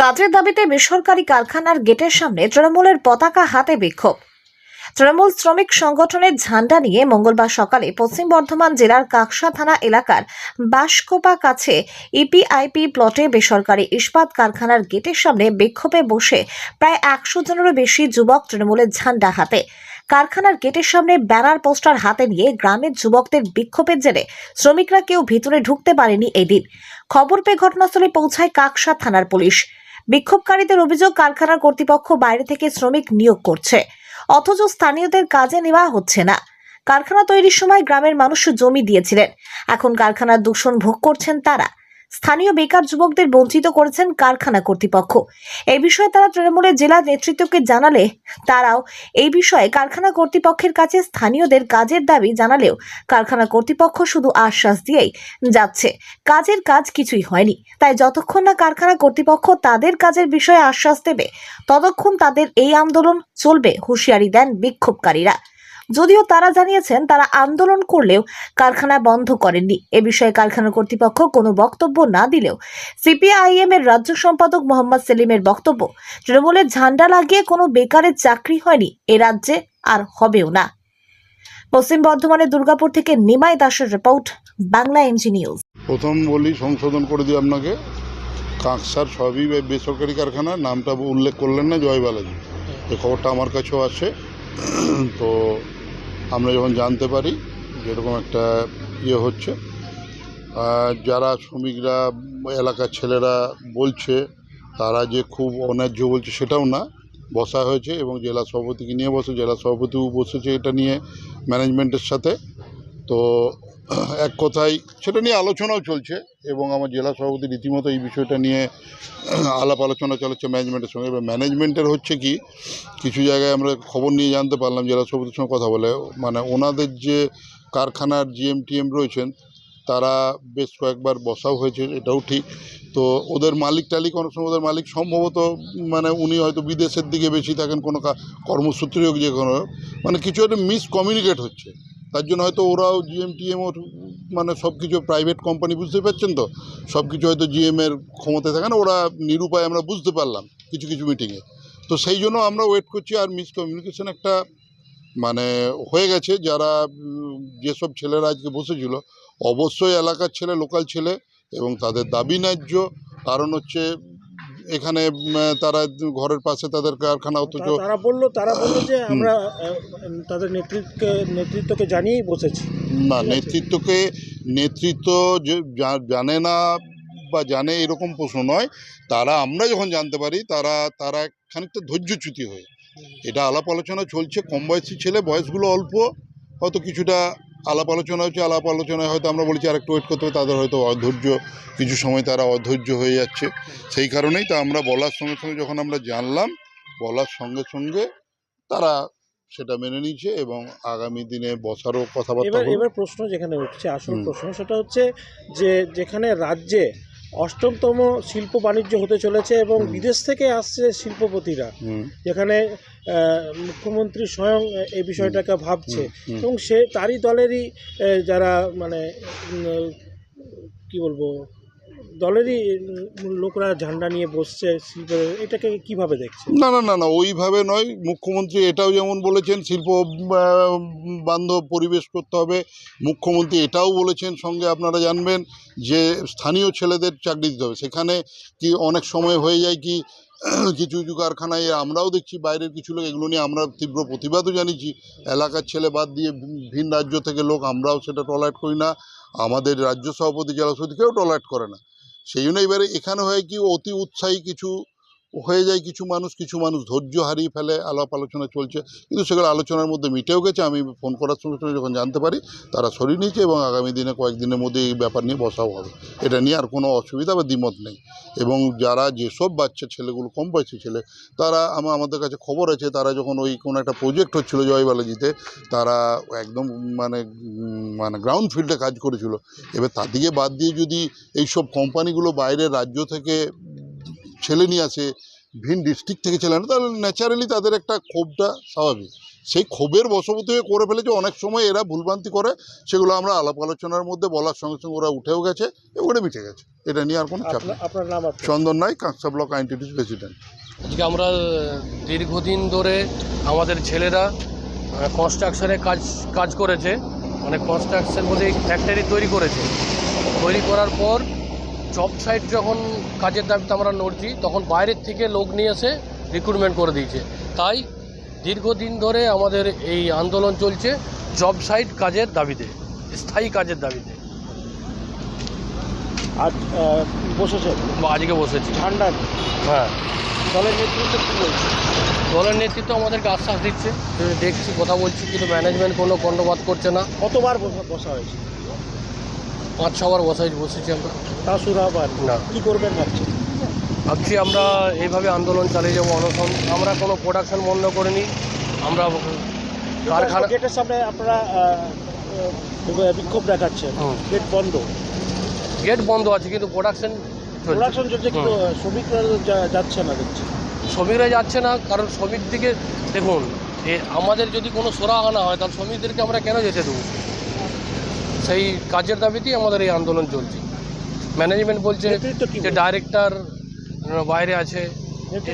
কাজের দাবিতে বেসরকারি কারখানার গেটের সামনে তৃণমূলের পতাকা হাতে বিক্ষোভ। তৃণমূল শ্রমিক সংগঠনের ঝান্ডা নিয়ে মঙ্গলবার সকালে পশ্চিম বর্ধমান জেলার কাকসা থানা এলাকার বাসকোপা কাছে ইপিআইপি প্লটে বেসরকারি ইস্পাত কারখানার গেটের সামনে বিক্ষোভে বসে প্রায় একশো জনেরও বেশি যুবক তৃণমূলের ঝান্ডা হাতে। কারখানার গেটের সামনে ব্যানার, পোস্টার হাতে নিয়ে গ্রামের যুবকদের বিক্ষোভের জেরে শ্রমিকরা কেউ ভিতরে ঢুকতে পারেনি এদিন। খবর পেয়ে ঘটনাস্থলে পৌঁছায় কাকসা থানার পুলিশ। বিক্ষোভকারীদের অভিযোগ কারখানার কর্তৃপক্ষ বাইরে থেকে শ্রমিক নিয়োগ করছে। অথচ স্থানীয়দের কাজে নেওয়া হচ্ছে না। কারখানা তৈরির সময় গ্রামের মানুষ জমি দিয়েছিলেন। এখন কারখানার দূষণ ভোগ করছেন তারা। স্থানীয় বেকার যুবকদের বঞ্চিত করেছেন কারখানা কর্তৃপক্ষ। এই বিষয়ে তারা তৃণমূলের জেলা নেতৃত্বকে জানালে, তারাও এই বিষয়ে কারখানা কর্তৃপক্ষের কাছে স্থানীয়দের কাজের দাবি জানালেও কারখানা কর্তৃপক্ষ শুধু আশ্বাস দিয়েই যাচ্ছে। কাজের কাজ কিছুই হয়নি। তাই যতক্ষণ না কারখানা কর্তৃপক্ষ তাদের কাজের বিষয়ে আশ্বাস দেবে, ততক্ষণ তাদের এই আন্দোলন চলবে, হুঁশিয়ারি দেন বিক্ষোভকারীরা। যদিও তারা জানিয়েছেন তারা আন্দোলন করলেও কারখানা বন্ধ করেননি। এ বিষয়ে কারখানা কর্তৃপক্ষ কোনো বক্তব্য না দিলেও সিপিআইএম এর রাজ্য সম্পাদক মোহাম্মদ সেলিমের বক্তব্য, তৃণমূলের ঝান্ডা লাগিয়ে কোনো বেকারের চাকরি হয়নি, এ রাজ্যে আর হবেও না। পশ্চিম বর্ধমানের দুর্গাপুর থেকে নিমাই দাসের রিপোর্ট, বাংলা এনজি নিউজ। প্রথম বলি সংশোধন করে দিই আপনাকে কাঁকসার সবই বেসরকারি কারখানা, নামটা উল্লেখ করলেন না জয় বালাজি এই খবরটা আমার কাছেও আছে তো আমরা যখন জানতে পারি যেরকম একটা ইয়ে হচ্ছে যারা শ্রমিকরা, এলাকার ছেলেরা বলছে, তারা যে খুব অন্যায্য বলছে সেটাও না। বসা হয়েছে এবং জেলা সভাপতিকে নিয়ে বসে, জেলা সভাপতিও বসেছে এটা নিয়ে ম্যানেজমেন্টের সাথে। তো এক কথায় সেটা নিয়ে আলোচনাও চলছে এবং আমার জেলা সভাপতি রীতিমতো এই বিষয়টা নিয়ে আলাপ আলোচনা চালাচ্ছে ম্যানেজমেন্টের সঙ্গে। এবার ম্যানেজমেন্টের হচ্ছে কি, কিছু জায়গায় আমরা খবর নিয়ে জানতে পারলাম, জেলা সভাপতির সঙ্গে কথা বলে। মানে ওনাদের যে কারখানার জিএম, টিএম রয়েছেন, তারা বেশ কয়েকবার বসাও হয়েছে, এটাও ঠিক। তো ওদের মালিক টালিক, অনেক সময় ওদের মালিক সম্ভবত মানে উনি হয়তো বিদেশের দিকে বেশি থাকেন, কোনো কা- কর্মসূত্রে হোক যে কোনো। মানে কিছু একটা মিসকমিউনিকেট হচ্ছে। তার জন্য হয়তো ওরাও জিএম টিএম ওর মানে সব কিছু প্রাইভেট কোম্পানি বুঝতে পারছেন তো? সব কিছু হয়তো জিএমের ক্ষমতায় থাকে না, ওরা নিরুপায় আমরা বুঝতে পারলাম কিছু কিছু মিটিংয়ে তো সেই জন্য আমরা ওয়েট করছি আর মিসকমিউনিকেশন একটা মানে হয়ে গেছে। যারা যেসব ছেলেরা আজকে বসেছিল, অবশ্যই এলাকার ছেলে লোকাল ছেলে এবং তাদের দাবি ন্যায্য। কারণ হচ্ছে এখানে তারা ঘরের পাশে তাদের কারখানা অথচ তারা বলল তারা বলল যে আমরা তাদের নেতৃত্বকে নেতৃত্বকে জানিয়েই বসেছি। না নেতৃত্বকে নেতৃত্ব জানে না বা জানে এরকম প্রশ্ন নয়। তারা আমরা যখন জানতে পারি তারা তারা খানিকটা ধৈর্যচ্যুতি হয়ে। এটা আলাপ আলোচনা চলছে কম বয়সী ছেলে বয়সগুলো অল্প হয়তো কিছুটা আলাপ আলোচনা হচ্ছে আলাপ আলোচনায় হয়তো আমরা বলছি আরেকটু ওয়েট করতে হবে তাদের হয়তো অধৈর্য কিছু সময় তারা অধৈর্য হয়ে যাচ্ছে সেই কারণেই তা আমরা বলার সঙ্গে সঙ্গে যখন আমরা জানলাম বলার সঙ্গে সঙ্গে তারা সেটা মেনে নিচ্ছে এবং আগামী দিনে বসারও কথাবার্তা এবার প্রশ্ন যেখানে উঠছে আসল। প্রশ্ন সেটা হচ্ছে যে যেখানে রাজ্যে অষ্টমতম শিল্প বাণিজ্য হতে চলেছে এবং বিদেশ থেকে আসছে শিল্পপতিরা যেখানে মুখ্যমন্ত্রী স্বয়ং এই বিষয়টাকে ভাবছে। এবং সে তারই দলেরই যারা মানে কি বলব দলেরই লোকরা ঝান্ডা নিয়ে বসছে এটাকে কীভাবে দেখছে না না না না, ওইভাবে নয়। মুখ্যমন্ত্রী এটাও যেমন বলেছেন, শিল্প বান্ধব পরিবেশ করতে হবে। মুখ্যমন্ত্রী এটাও বলেছেন, সঙ্গে আপনারা জানবেন যে স্থানীয় ছেলেদের চাকরি দিতে হবে। সেখানে কি অনেক সময় হয়ে যায় কি, কিছু কিছু কারখানায় আমরাও দেখছি, বাইরের কিছু লোক, এগুলো নিয়ে আমরা তীব্র প্রতিবাদও জানিয়েছি। এলাকার ছেলে বাদ দিয়ে ভিন রাজ্য থেকে লোক, আমরাও সেটা টলারেট করি না। আমাদের রাজ্য সভাপতি, জেলা সভাপতি কেউ টলারেট করে না। সেই জন্য এবারে এখানে হয় কি অতি উৎসাহী কিছু হয়ে যায় কিছু মানুষ কিছু মানুষ ধৈর্য হারিয়ে ফেলে, আলাপ আলোচনা চলছে। কিন্তু সেগুলো আলোচনার মধ্যে মিটেও গেছে। আমি ফোন করার সঙ্গে সঙ্গে যখন জানতে পারি, তারা সরিয়ে নিয়েছে এবং আগামী দিনে কয়েকদিনের মধ্যে এই ব্যাপার নিয়ে বসাও হবে। এটা নিয়ে আর কোনো অসুবিধা বা দ্বিমত নেই। এবং যারা যেসব বাচ্চা, ছেলেগুলো কম বয়সী ছেলে, তারা আমা, আমাদের কাছে খবর আছে, তারা যখন ওই কোনো একটা প্রজেক্ট হচ্ছিল জয়বালাজিতে, তারা একদম মানে মানে গ্রাউন্ড ফিল্ডে কাজ করেছিল। এবার তাদেরকে বাদ দিয়ে যদি এইসব কোম্পানিগুলো বাইরের রাজ্য থেকে ছেলে নিয়ে আসে ভিন ডিস্ট্রিক্ট থেকে ছেলে আনে তাহলে ন্যাচারালি তাদের একটা ক্ষোভটা স্বাভাবিক। সেই ক্ষোভের বশবর্তী হয়ে করে ফেলেছে অনেক সময় এরা ভুলভ্রান্তি করে সেগুলো আমরা আলাপ আলোচনার মধ্যে বলার সঙ্গে সঙ্গে ওরা উঠেও গেছে ওখানে মিটে গেছে। এটা নিয়ে আর কোনো চাপ নেই। আপনার নাম চন্দন নাই কাঁকসা ব্লক আইনটিটিউস প্রেসিডেন্ট আজকে আমরা দীর্ঘদিন ধরে আমাদের ছেলেরা কনস্ট্রাকশনে কাজ কাজ করেছে মানে কনস্ট্রাকশন বলে ফ্যাক্টরি তৈরি করেছে। তৈরি করার পর জব সাইট যখন কাজের দাবিতে আমরা নড়ছি তখন বাইরের থেকে লোক নিয়ে এসে রিক্রুটমেন্ট করে দিয়েছে। তাই দীর্ঘদিন ধরে আমাদের এই আন্দোলন চলছে জব সাইট কাজের দাবিতে স্থায়ী কাজের দাবিতে। আজ আহ, বসেছেন? বা আজকে বসেছি। ঠান্ডা? হ্যাঁ। দলের নেতৃত্ব কী বলছে? দলের নেতৃত্ব আমাদেরকে আশ্বাস দিচ্ছে। দেখছি কথা বলছি কিন্তু ম্যানেজমেন্ট কোনো কর্ণপাত করছে না। কতবার বসা- বসা হয়েছে? পাঁচ ছবার বসাই বসেছি আমরা। তা শুরু হবার না। কি করবেন ভাবছেন? ভাবছি আমরা এইভাবে আন্দোলন চালিয়ে যাব অনশন আমরা কোনো প্রোডাকশন বন্ধ করিনি। আমরা কারখানা গেটের সামনে আপনারা বিক্ষোভ দেখাচ্ছেন। গেট বন্ধ। গেট বন্ধ আছে কিন্তু প্রোডাকশন প্রোডাকশন চলছে কিন্তু শ্রমিকরা যাচ্ছে না দেখছি। শ্রমিকরা যাচ্ছে না কারণ শ্রমিক দিকে দেখুন আমাদের যদি কোনো সোরা আনা হয় তাহলে শ্রমিকদেরকে আমরা কেন যেতে দেবো? সেই কাজের দাবিতেই আমাদের এই আন্দোলন চলছে। ম্যানেজমেন্ট বলছে যে? ডাইরেক্টর বাইরে আছে।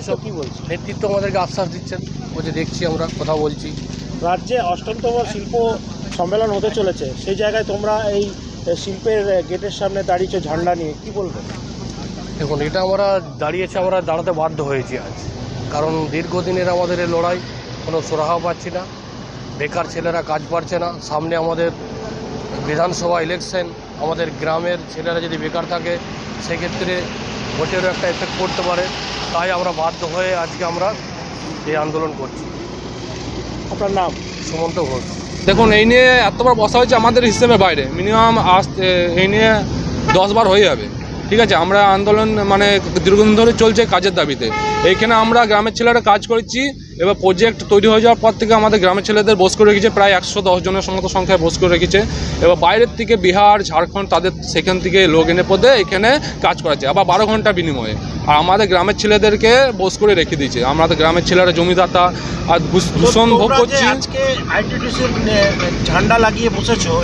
এসব কি বলছে? নেতৃত্ব আমাদেরকে আশ্বাস দিচ্ছেন। বলছে দেখছি আমরা কথা বলছি। রাজ্যে অষ্টমতম শিল্প সম্মেলন হতে চলেছে। সেই জায়গায় তোমরা এই শিল্পের গেটের সামনে দাঁড়িয়েছো ঝান্ডা নিয়ে। কি বলবে? দেখুন এটা আমরা দাঁড়িয়েছে আমরা দাঁড়াতে বাধ্য হয়েছি আজ। কারণ দীর্ঘদিনের আমাদের এই লড়াই কোনো সুরাহা পাচ্ছি না। বেকার ছেলেরা কাজ পাচ্ছে না। সামনে আমাদের বিধানসভা ইলেকশন আমাদের গ্রামের ছেলেরা যদি বেকার থাকে সেক্ষেত্রে ভোটেরও একটা এফেক্ট পড়তে পারে। তাই আমরা বাধ্য হয়ে আজকে আমরা এই আন্দোলন করছি। আপনার নাম? সুমন্ত ঘোষ। দেখুন এই নিয়ে এতবার বসা হয়েছে আমাদের হিসেবে বাইরে। মিনিমাম আজ এই নিয়ে দশবার হয়ে যাবে। ঠিক আছে আমরা আন্দোলন মানে দীর্ঘদিন ধরে চলছে কাজের দাবিতে। এইখানে আমরা গ্রামের ছেলেরা কাজ করেছি এবার প্রজেক্ট তৈরি হয়ে যাওয়ার পর থেকে আমাদের গ্রামের ছেলেদের বস করে রেখেছে প্রায় একশো দশ জনের মতো সংখ্যায় বস করে রেখেছে। এবার বাইরের থেকে বিহার ঝাড়খণ্ড তাদের সেখান থেকে লোক এনে পদে এখানে কাজ করাচ্ছে আবার বারো ঘণ্টা বিনিময়ে। আর আমাদের গ্রামের ছেলেদেরকে বস করে রেখে দিয়েছে। আমাদের গ্রামের ছেলেরা জমিদাতা আর দূষ- দূষণ ভোগ করছি। আজকে ঝান্ডা লাগিয়ে বসেছো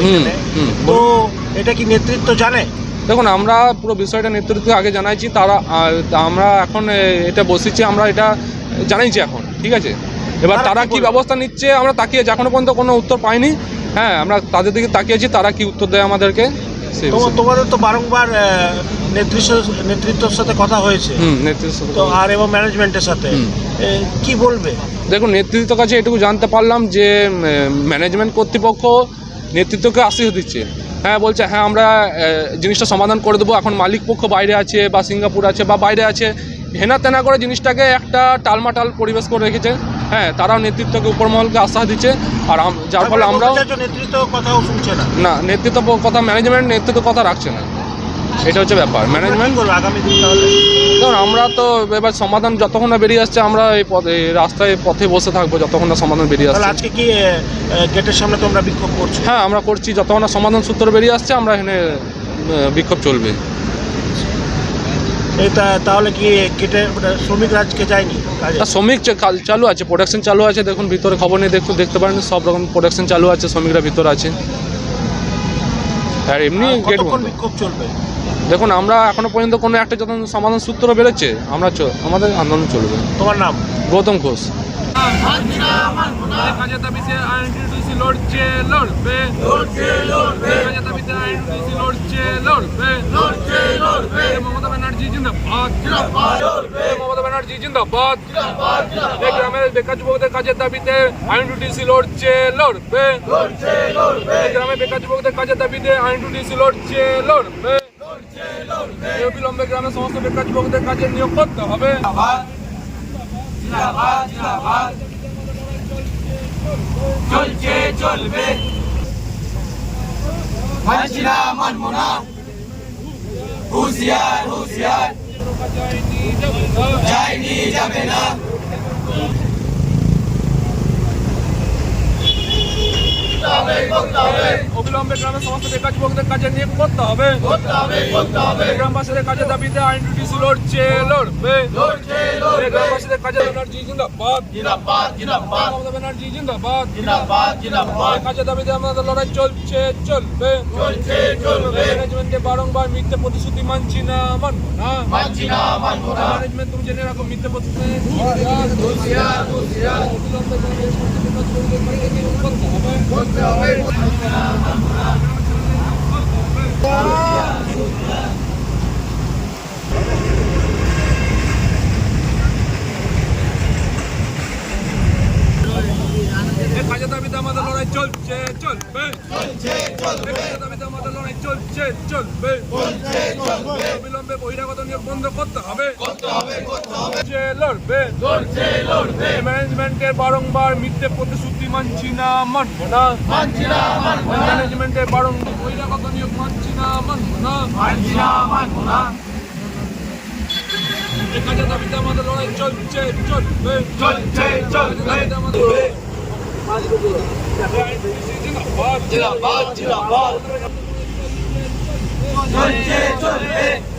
তো এটা কি নেতৃত্ব জানে? দেখুন আমরা পুরো বিষয়টা নেতৃত্ব আগে জানাইছি তারা আমরা এখন এটা বসেছি আমরা এটা জানাইছি এখন ঠিক আছে? এবার তারা কি ব্যবস্থা নিচ্ছে আমরা তাকিয়েছি এখনও পর্যন্ত কোনো উত্তর পাইনি। হ্যাঁ আমরা তাদের দিকে তাকিয়েছি তারা কি উত্তর দেয় আমাদেরকে তোমাদের তো বারংবার নেতৃত্ব নেতৃত্বর সাথে কথা হয়েছে। তো আর এবং ম্যানেজমেন্টের সাথে। কি বলবে? দেখুন নেতৃত্বের কাছে এটুকু জানতে পারলাম যে ম্যানেজমেন্ট কর্তৃপক্ষ নেতৃত্বকে আশ্বাস দিচ্ছে। হ্যাঁ বলছে হ্যাঁ আমরা জিনিসটা সমাধান করে দেবো। এখন মালিক পক্ষ বাইরে আছে বা সিঙ্গাপুর আছে বা বাইরে আছে। হেনা তেনা করে জিনিসটাকে একটা টালমাটাল পরিবেশ করে রেখেছে। হ্যাঁ তারাও নেতৃত্বকে উপরমহলকে আশ্বাস দিচ্ছে। আর যার ফলে আমরাও নেতৃত্ব কথাও শুনছে না? না নেতৃত্ব কথা ম্যানেজমেন্ট নেতৃত্ব কথা রাখছে না। এটা হচ্ছে ব্যাপার। ম্যানেজমেন্ট আগামী দিন তাহলে? আমরা তো এবার সমাধান যতক্ষণ না বেরিয়ে আসছে আমরা এই পথে রাস্তায় পথে বসে থাকব যতক্ষণ না সমাধান বেরিয়ে আসছে। আজকে কি গেটের সামনে তোমরা বিক্ষোভ করছ? হ্যাঁ আমরা করছি যতক্ষণ না সমাধান সূত্র বেরিয়ে আসছে আমরা এখানে বিক্ষোভ চলবে। তাহলে কি মানে শ্রমিক রাজকে যায়নি শ্রমিক চালু আছে প্রোডাকশন চালু আছে দেখুন ভিতরে খবর নিয়ে দেখুন দেখতে পারেন সব রকম প্রোডাকশন চালু আছে শ্রমিকরা ভিতরে আছে। আর এমনি গেট বিক্ষোভ চলবে? দেখুন আমরা এখনও পর্যন্ত কোনো একটা যখন সমাধান সূত্র বেরোচ্ছে আমরা চ- আমাদের আন্দোলন চলবে। তোমার নাম? গৌতম ঘোষ। মমতা ব্যানার্জি জিন্দাবাদ। মমতা ব্যানার্জি জিন্দাবাদ। জিন্দাবাদ এই গ্রামের বেকার যুবকদের কাজের দাবিতে আইনটিটিউসি লড়ছে লড়বে। এই বেকার যুবকদের কাজের দাবিতে লড়ছে লড়বে। লড়ছে লড়বে গ্রামের সমস্ত বেকার যুবকদের কাজের নিয়োগ করতে হবে। চলছে, চলবে। মানছিনা মানবো না যায়নি, যাবে না। অবিলম্বে গ্রামের সমস্ত বেকার যুবকদের কাজে নিয়োগ করতে হবে। গ্রামবাসীদের কাজের দাবিতে আইন ডিসি লড়ছে লড়বে। লড়ছে গ্রামবাসীদের কাজে ব্যানার্জি জিন্দাবাদ। জিন্দাবাদ জিন্দাবাদ। মমতা ব্যানার্জি জিন্দাবাদ। জিন্দাবাদ জিন্দাবাদ। কাজের দাবিতে আমাদের লড়াই চলছে চলবে। ম্যানেজমেন্টকে বারংবার মিথ্যে প্রতিশ্রুতি মানছি না মানবো না। ম্যানেজমেন্ট তুমি জেনে রাখো মিথ্যে প্রতিশ্রুতি দুশিয়ার করতে হবে। দাবিতে আমাদের লড়াই চলছে চলবে। এই কাজের আমাদের লড়াই চলছে চলবে। অবিলম্বে বহিরাগত নিয়োগ বন্ধ করতে হবে। যে লড়বে ম্যানেজমেন্টের বারংবার মিথ্যে প্রতিশ্রুতি মানছি না মানবো না। ম্যানেজমেন্টের বারংবার বহিরাগত নিয়োগ মানছি না মানবো না। মানছি না মানবো না দাবিতে আমাদের লড়াই চলছে চলবে। চলছে চলবে। আমাদের জিন্দাবাদ জিন্দাবাদ জিন্দাবাদ। চলছে চলবে।